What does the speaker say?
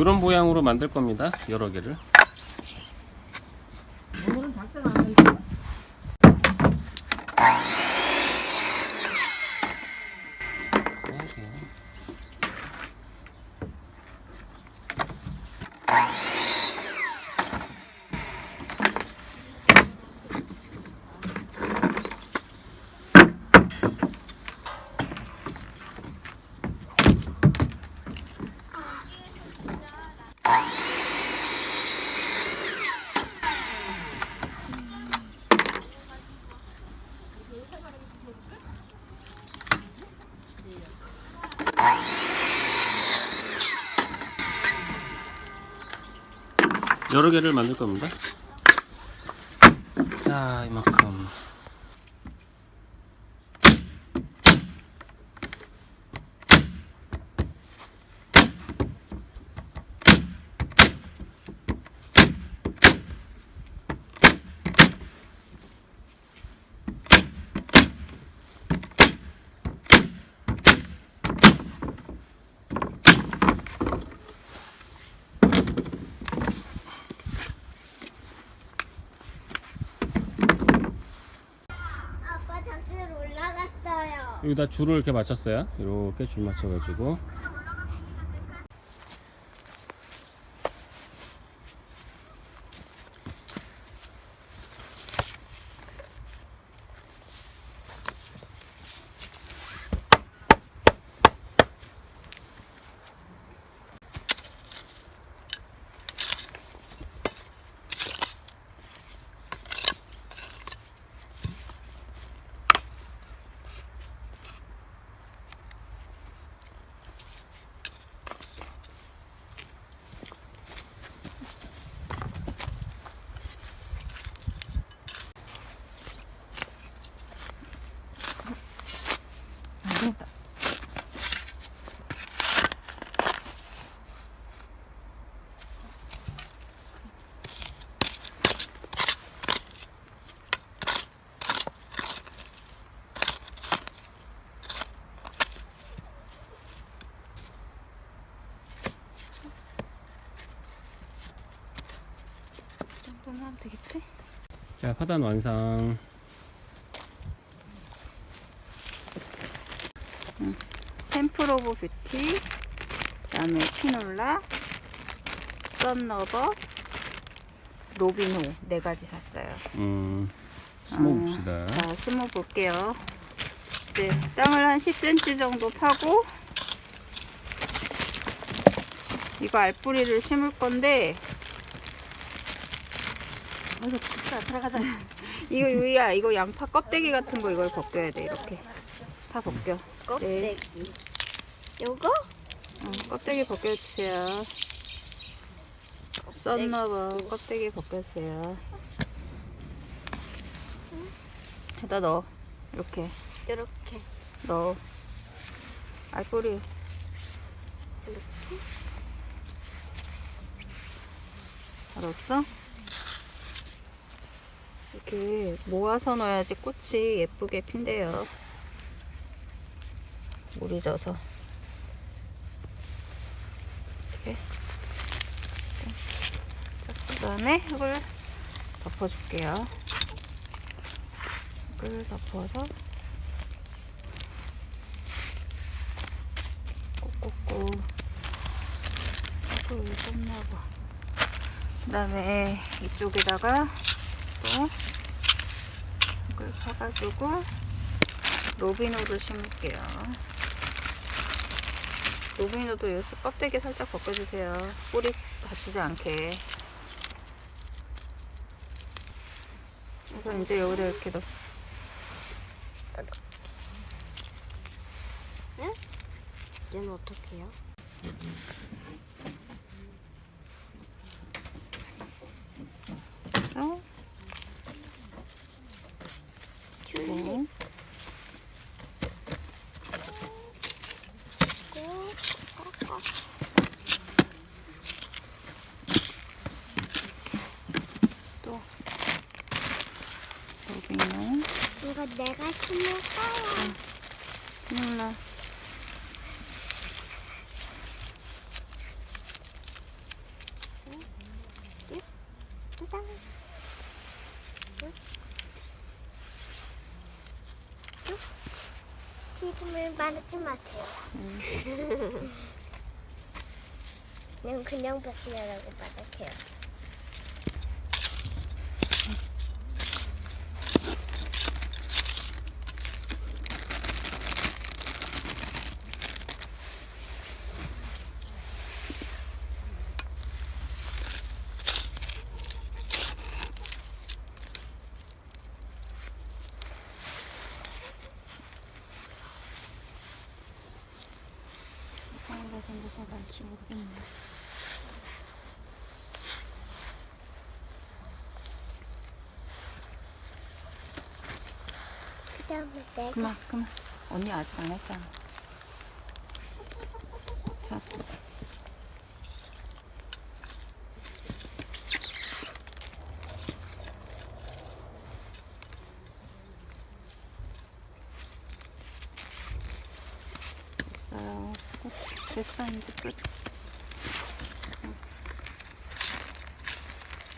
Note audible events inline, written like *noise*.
이런 모양으로 만들 겁니다. 여러 개를. 여러 개를 만들 겁니다. 자, 이만큼. 아빠 작전 올라갔어요. 여기다 줄을 이렇게 맞췄어요. 이렇게 줄 맞춰 가지고. 이 정도면 하면 되겠지? 자, 파단 완성. 템플 오브 뷰티 그 다음에 피놀라 썬너버 로빈호 네 가지 샀어요. 음, 심어봅시다. 자, 심어 볼게요. 이제 땅을 한 10cm 정도 파고 이거 알뿌리를 심을 건데 이거 진짜 들어가자. 이거 유이야 이거 양파 껍데기 같은 거 이걸 벗겨야 돼 이렇게 다 벗겨. 네. 껍데기. 요거? 어, 껍데기 벗겨주세요. 썬너버 껍데기 벗겨주세요. 여기다 넣어. 이렇게 이렇게. 넣어. 알뿌리. 다 넣었어? 이렇게 모아서 넣어야지 꽃이 예쁘게 핀대요. 물이 져서. 이렇게. 자, 그 다음에 흙을 덮어줄게요. 흙을 덮어서 꾹꾹꾹 흙을 섞나봐. 그 다음에 이쪽에다가 또 흙을 파가지고 로빈호를 심을게요. 로빈호도 여기서 껍데기 살짝 벗겨주세요. 뿌리 다치지 않게. 그래서 이제 여기다 이렇게 넣어. 얘는 어떻게 해요? 내가 심을 거야. 몰라. 기름을 바르지 마세요. *laughs* 그냥 그냥 볶으려고 바르세요. 선도 잘 날지 모르겠네. 그만, 그만. 언니 아직 안 했잖아. 자, 됐어요. 끝. 됐어, 이제 끝.